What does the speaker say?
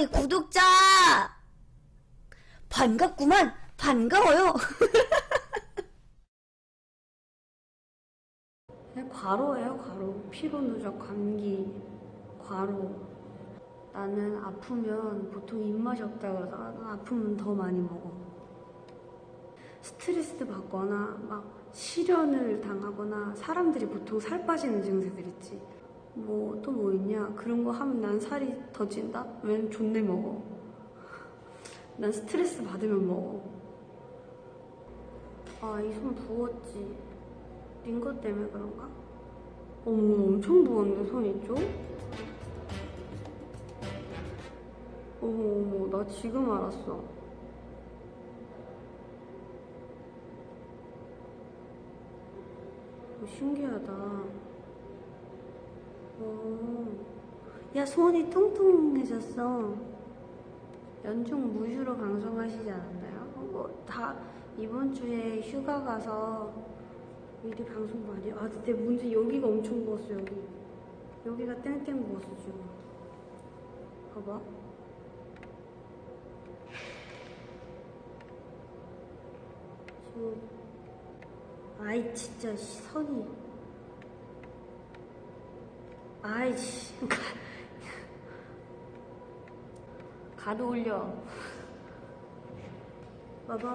하이 구독자 반갑구만 반가워요 네, 과로예요, 과로. 피로 누적, 감기, 과로. 나는 아프면 보통 입맛이 없다 그러잖 나는 아프면 더 많이 먹어. 스트레스 받거나 막 실연을 당하거나 사람들이 보통 살 빠지는 증세들 있지. 뭐또뭐 있냐? 그런 거 하면 난 살이 더 찐다? 웬 존내 먹어. 난 스트레스 받으면 먹어. 아, 이 손 부었지. 링거 때문에 그런가? 어머, 엄청 부었네, 손이 좀? 어머, 어머, 나 지금 알았어. 어, 신기하다. 어, 야, 손이 통통해졌어. 연중 무휴로 방송하시지 않았나요? 어, 뭐, 다, 이번 주에 휴가 가서 미리 방송 많이 아 근데 문제 여기가 엄청 부었어 여기. 여기가 땡땡 부었어 지금. 봐봐. 지금 아이 진짜 씨, 선이 아이씨. 가도 올려. 봐봐